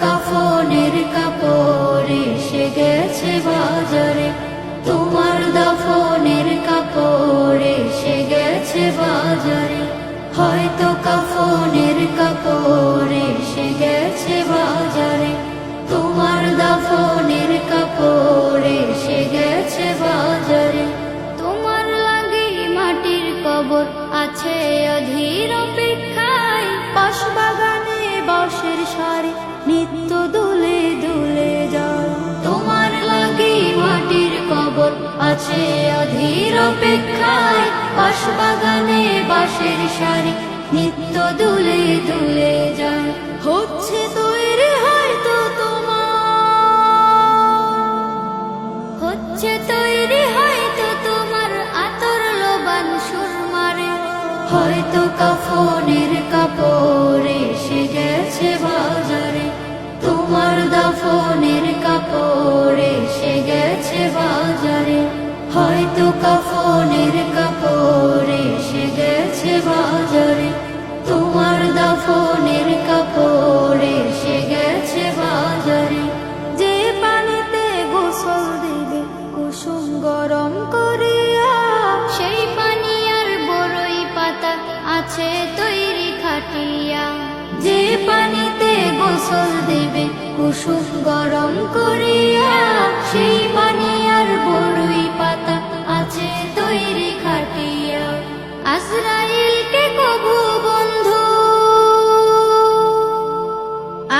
কাফনের কাপড় এসে গেছে বাজারে। তোমার দাফনের কাপড় এসে গেছে বাজারে। হয়তো কাফনের কাপড় এসে গেছে বাজারে। তোমার দাফনের কাপড় এসে গেছে বাজারে। তোমার লাগে মাটির কবর, আছে অধীর অপেক্ষায়। বাগানে বাঁশের সারি। নিত্য দুলে দুলে যায় তোমার লাগে মাটির কবর আছে অধীর অপেক্ষায়। বাস বাগানে বাঁশের সারি নিত্য দুলে দুলে যায় হচ্ছে হয়তো কাফনের কাপড় এসে গেছে বাজারে। আছে তৈরি খাটিয়া। যে পানিতে গোসল দেবে, কুসুম গরম করিয়া, সেই পানি আর বড়ই পাতা আছে তৈরি খাটিয়া। আজরাইলকে কবু বন্ধু।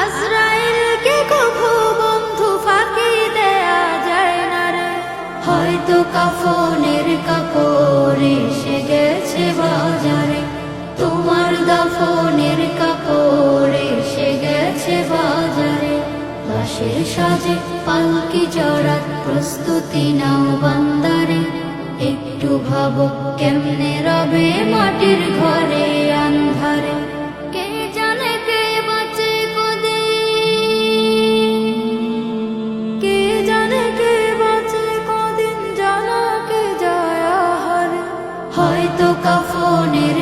আজরাইলকে কবু বন্ধু, ফাঁকি দেয়া যায় না রে। হয়তো কাফনের কাপড় এসে গেছে বাজারে। তোমার দাফনের কাপড় এসে গেছে বাজারে। লাশের সাজে পালকি চড়ার প্রস্তুতি নাও বান্দারে। একটু ভাবো কেমনে রবে মাটির ঘরে আন্ধারে। কে জানে কে বাঁচে কদে? কে জানে কে বাঁচে কদিন জানা কে হয়তো কাফনের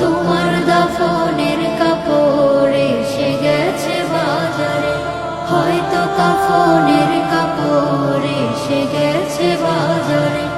তোমার দাফনের কাপড়ে সে গেছে বাজারে। হয়তো কাফনের কাপড়ে সে গেছে বাজারে।